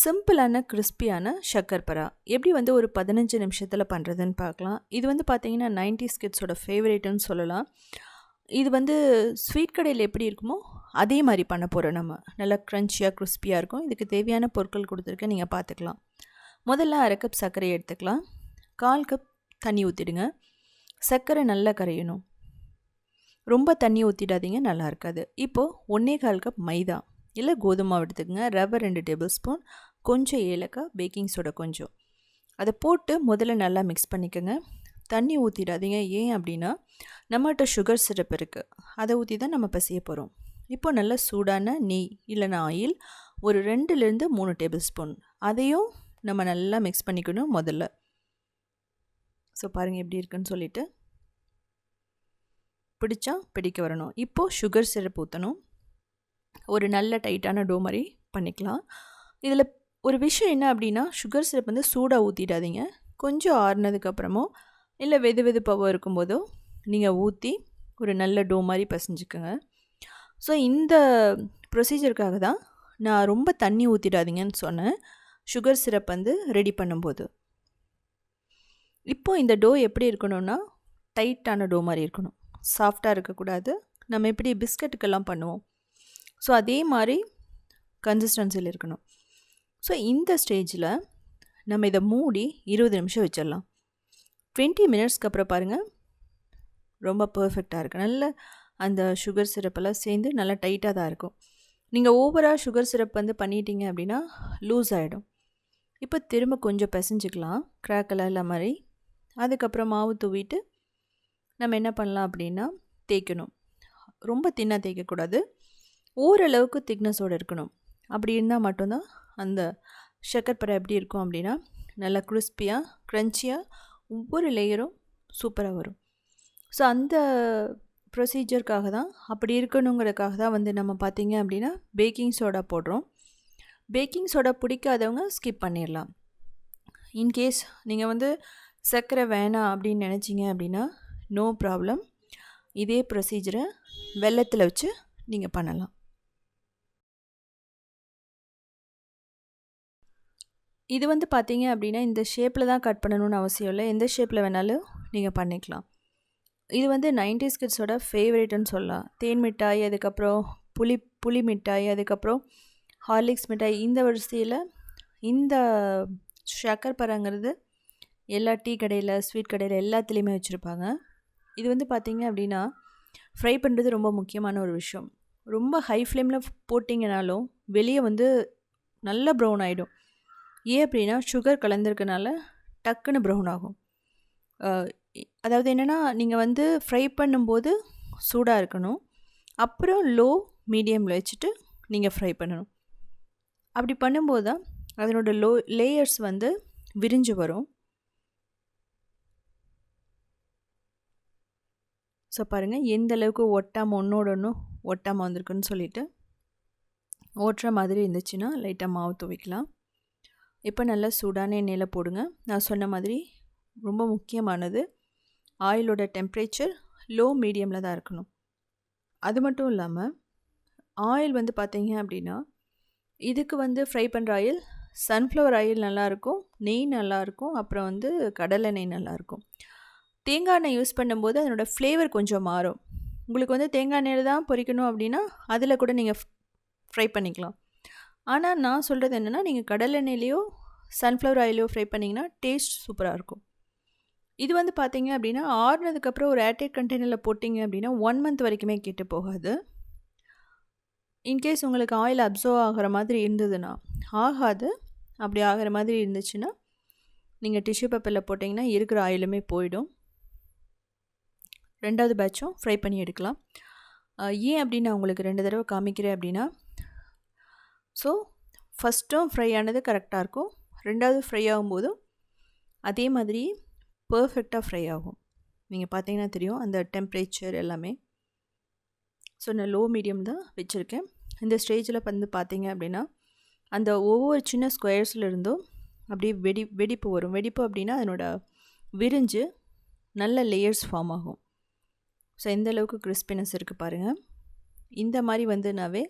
சிம்பிளான கிறிஸ்பியான சக்கர்பரா எப்படி வந்து ஒரு பதினஞ்சு நிமிஷத்தில் பண்ணுறதுன்னு பார்க்கலாம். இது வந்து பார்த்தீங்கன்னா நைன்டிஸ் கிட்ஸோட ஃபேவரேட்டுன்னு சொல்லலாம். இது வந்து ஸ்வீட் கடையில் எப்படி இருக்குமோ அதே மாதிரி பண்ண போகிறோம் நம்ம. நல்லா க்ரன்ச்சியாக கிறிஸ்பியாக இருக்கும். இதுக்கு தேவையான பொருட்கள் கொடுத்துருக்கேன் நீங்கள் பார்த்துக்கலாம் முதல்ல அரை கப் சர்க்கரையை எடுத்துக்கலாம். கால் கப் தண்ணி ஊற்றிடுங்க சர்க்கரை நல்லா கரையணும். ரொம்ப தண்ணி ஊற்றிடாதீங்க நல்லா இருக்காது. இப்போது ஒன்றே கால் கப் மைதா. இல்லை கோதுமை மாவு எடுத்துக்கோங்க. ரவை ரெண்டு டேபிள் ஸ்பூன் கொஞ்சம் ஏலக்காய் பேக்கிங் சோடா கொஞ்சம். அதை போட்டு முதல்ல நல்லா மிக்ஸ் பண்ணிக்கோங்க. தண்ணி ஊற்றிடாதீங்க ஏன் அப்படின்னா நம்மகிட்ட சுகர் சிரப் இருக்குது அதை ஊற்றி தான் நம்ம பசிய போகிறோம் இப்போ நல்லா சூடான நெய் இல்லைனா ஆயில் ஒரு ரெண்டுலேருந்து மூணு டேபிள் ஸ்பூன் அதையும் நம்ம நல்லா மிக்ஸ் பண்ணிக்கணும் முதல்ல. ஸோ பாருங்கள் எப்படி இருக்குன்னு சொல்லிவிட்டு பிடிச்சா பிடிக்க வரணும். இப்போது சுகர் சிரப் ஊற்றணும் ஒரு நல்ல டைட்டான டோ மாதிரி பண்ணிக்கலாம். இதில் ஒரு விஷயம் என்ன அப்படின்னா சுகர் சிரப் வந்து சூடாக ஊற்றிடாதீங்க கொஞ்சம் ஆறுனதுக்கப்புறமோ இல்லை வெது வெதுப்பாவோ இருக்கும்போதோ நீங்கள் ஊற்றி ஒரு நல்ல டோ மாதிரி பசைஞ்சுக்கோங்க. ஸோ இந்த ப்ரொசீஜருக்காக தான் நான் ரொம்ப தண்ணி ஊற்றிடாதீங்கன்னு சொன்னேன். சுகர் சிரப் வந்து ரெடி பண்ணும்போது. இப்போது இந்த டோ எப்படி இருக்கணும்னா டைட்டான டோ மாதிரி இருக்கணும். சாஃப்டாக இருக்கக்கூடாது. நம்ம எப்படி பிஸ்கட்டுக்கெல்லாம் பண்ணுவோம்? ஸோ அதே மாதிரி கன்சிஸ்டன்சியில் இருக்கணும். ஸோ இந்த ஸ்டேஜில் நம்ம இதை மூடி இருபது நிமிஷம் வச்சிடலாம். டுவெண்ட்டி மினிட்ஸ்க்கு அப்புறம் பாருங்கள் ரொம்ப பர்ஃபெக்டாக இருக்குது நல்ல அந்த சுகர் சிரப்பெல்லாம் சேர்ந்து நல்லா டைட்டாக தான் இருக்கும். நீங்கள் ஓவராக சுகர் சிரப் வந்து பண்ணிட்டீங்க அப்படின்னா லூஸ் ஆகிடும் இப்போ திரும்ப கொஞ்சம் பிசைஞ்சிக்கலாம். கிராக்கெல்லாம் இல்லை மாதிரி. அதுக்கப்புறம் மாவு தூவிட்டு நம்ம என்ன பண்ணலாம் அப்படின்னா தேய்க்கணும். ரொம்ப தின்னாக தேய்க்கக்கூடாது. ஓரளவுக்கு திக்னஸோடு இருக்கணும். அப்படி இருந்தால் மட்டும்தான் அந்த சக்கர்பரை எப்படி இருக்கும் அப்படின்னா நல்லா கிறிஸ்பியாக க்ரன்ச்சியாக ஒவ்வொரு லேயரும் சூப்பராக வரும். ஸோ அந்த ப்ரொசீஜருக்காக தான் அப்படி இருக்கணுங்கிறதுக்காக தான் வந்து நம்ம பார்த்திங்க அப்படின்னா பேக்கிங் சோடா போடுறோம். பேக்கிங் சோடா பிடிக்காதவங்க ஸ்கிப் பண்ணிடலாம். இன்கேஸ் நீங்கள் வந்து சர்க்கரை வேணாம் அப்படின்னு நினச்சிங்க அப்படின்னா நோ ப்ராப்ளம் இதே ப்ரொசீஜரை வெள்ளத்தில் வச்சு நீங்கள் பண்ணலாம். இது வந்து பார்த்தீங்க அப்படின்னா இந்த ஷேப்பில் தான் கட் பண்ணணும்னு அவசியம் இல்லை. எந்த ஷேப்பில் வேணாலும் நீங்கள் பண்ணிக்கலாம். இது வந்து நைன்டிஸ் கிட்ஸோட ஃபேவரேட்டுன்னு சொல்லலாம். தேன் மிட்டாய் அதுக்கப்புறம் புளி புளி மிட்டாய் அதுக்கப்புறம் ஹார்லிக்ஸ் மிட்டாய். இந்த வரிசையில் இந்த ஷக்கர் பரங்கிறது எல்லா டீ கடையில் ஸ்வீட் கடையில் எல்லாத்துலேயுமே வச்சுருப்பாங்க. இது வந்து பார்த்திங்க அப்படின்னா ஃப்ரை பண்ணுறது ரொம்ப முக்கியமான ஒரு விஷயம். ரொம்ப ஹை ஃப்ளேமில் போட்டிங்கனாலும் வெளியே வந்து நல்ல ப்ரௌன் ஆகிடும் ஏன் அப்படின்னா சுகர் கலந்துருக்கனால டக்குன்னு ப்ரௌன் ஆகும். அதாவது என்னென்னா நீங்கள் வந்து ஃப்ரை பண்ணும்போது சூடாக இருக்கணும். அப்புறம் லோ மீடியமில் வச்சுட்டு நீங்கள் ஃப்ரை பண்ணணும். அப்படி பண்ணும்போது தான் அதனோட லோ லேயர்ஸ் வந்து விரிஞ்சு வரும். ஸோ பாருங்கள் எந்த அளவுக்கு ஒட்டாமல் ஒன்றோட ஒன்றும் ஒட்டாமல் வந்திருக்குன்னு சொல்லிவிட்டு ஓட்டுற மாதிரி இருந்துச்சுன்னா லைட்டாக மாவு துவைக்கலாம். இப்போ நல்லா சூடான எண்ணெயில் போடுங்க. நான் சொன்ன மாதிரி ரொம்ப முக்கியமானது ஆயிலோட டெம்ப்ரேச்சர் லோ மீடியமில் தான் இருக்கணும். அது மட்டும் இல்லாமல் ஆயில் வந்து பார்த்தீங்க அப்படின்னா இதுக்கு வந்து ஃப்ரை பண்ணுற ஆயில் சன்ஃப்ளவர் ஆயில் நல்லாயிருக்கும் நெய் நல்லாயிருக்கும் அப்புறம் வந்து கடலை நெய் நல்லாயிருக்கும் தேங்காய் எண்ணெய் யூஸ் பண்ணும்போது அதனோட ஃப்ளேவர் கொஞ்சம் மாறும். உங்களுக்கு வந்து தேங்காய் எண்ணெயில் தான் பொரிக்கணும் அப்படின்னா அதில் கூட நீங்கள் ஃப்ரை பண்ணிக்கலாம். ஆனால் நான் சொல்கிறது என்னென்னா நீங்கள் கடலெண்ணெயிலையோ சன்ஃப்ளவர் ஆயிலையோ ஃப்ரை பண்ணிங்கன்னா டேஸ்ட் சூப்பராக இருக்கும். இது வந்து பார்த்தீங்க அப்படின்னா ஆறுனதுக்கப்புறம் ஒரு ஏர்டைட் கண்டெய்னரில் போட்டிங்க அப்படின்னா ஒன் மந்த் வரைக்குமே கெட்டு போகாது. இன்கேஸ் உங்களுக்கு ஆயில் அப்சர்வ் ஆகிற மாதிரி இருந்ததுன்னா ஆகாது. அப்படி ஆகிற மாதிரி இருந்துச்சுன்னா நீங்கள் டிஷ்யூ பேப்பரில் போட்டிங்கன்னா இருக்கிற ஆயிலுமே போயிடும். ரெண்டாவது பேட்சும் ஃப்ரை பண்ணி எடுக்கலாம். ஏன் அப்படின்னு நான் உங்களுக்கு ரெண்டு தடவை காமிக்கிறேன் அப்படின்னா ஸோ ஃபஸ்ட்டும் ஃப்ரை ஆனது கரெக்டாக இருக்கும். ரெண்டாவது ஃப்ரை ஆகும்போதும் அதே மாதிரி பர்ஃபெக்டாக ஃப்ரை ஆகும். நீங்கள் பார்த்தீங்கன்னா தெரியும் அந்த டெம்ப்ரேச்சர் எல்லாமே. ஸோ நான் லோ மீடியம் தான் வச்சுருக்கேன். இந்த ஸ்டேஜில் வந்து பார்த்தீங்க அப்படின்னா அந்த ஒவ்வொரு சின்ன ஸ்கொயர்ஸில் இருந்தும் அப்படியே வெடி வெடிப்பு வரும். வெடிப்பு அப்படின்னா அதனோட விரிஞ்சு நல்ல லேயர்ஸ் ஃபார்ம் ஆகும். ஸோ எந்த அளவுக்கு கிறிஸ்பினஸ் இருக்குது பாருங்கள் இந்த மாதிரி வந்துனாவே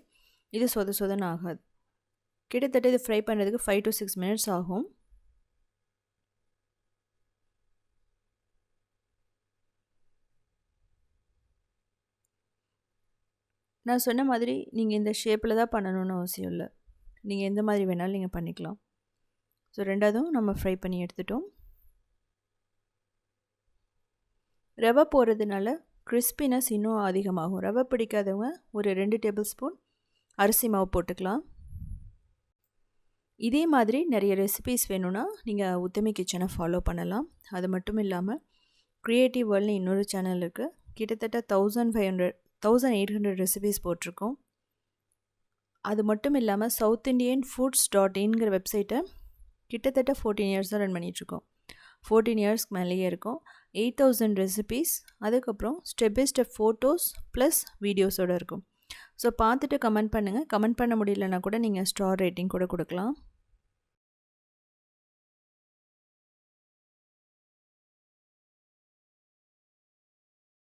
இது சொத சொதன்னு ஆகாது. கிட்டத்தட்ட இது ஃப்ரை பண்ணுறதுக்கு ஃபைவ் டு சிக்ஸ் மினிட்ஸ் ஆகும். நான் சொன்ன மாதிரி நீங்கள் இந்த ஷேப்பில் தான் பண்ணணும்னு அவசியம் இல்லை. நீங்கள் எந்த மாதிரி வேணாலும் நீங்கள் பண்ணிக்கலாம். ஸோ ரெண்டாவதும் நம்ம ஃப்ரை பண்ணி எடுத்துட்டோம். ரவை போடுறதுனால கிறிஸ்பினஸ் இன்னும் அதிகமாகும். ரவை பிடிக்காதவங்க ஒரு ரெண்டு டேபிள் ஸ்பூன் அரிசி மாவு போட்டுக்கலாம். இதே மாதிரி நிறைய ரெசிபீஸ் வேணும்னா நீங்கள் உத்தமி கிச்சனை ஃபாலோ பண்ணலாம். அது மட்டும் இல்லாமல் க்ரியேட்டிவ் வேர்ல்டுன்னு இன்னொரு சேனல் இருக்குது கிட்டத்தட்ட thousand five hundred thousand eight hundred recipes போட்டிருக்கோம். அது மட்டும் இல்லாமல் சவுத் இண்டியன் ஃபுட்ஸ் டாட் இன்கிற வெப்சைட்டை கிட்டத்தட்ட ஃபோர்டீன் இயர்ஸ் தான் ரன் பண்ணிகிட்ருக்கோம் ஃபோர்டீன் இயர்ஸ்க்கு மேலேயே இருக்கும். எயிட் தௌசண்ட் ரெசிபீஸ் அதுக்கப்புறம் step by step photos plus வீடியோஸோடு இருக்கும். ஸோ பார்த்துட்டு கமெண்ட் பண்ணுங்கள் கமெண்ட் பண்ண முடியலன்னா கூட நீங்கள் ஸ்டார் ரேட்டிங் கூட கொடுக்கலாம்.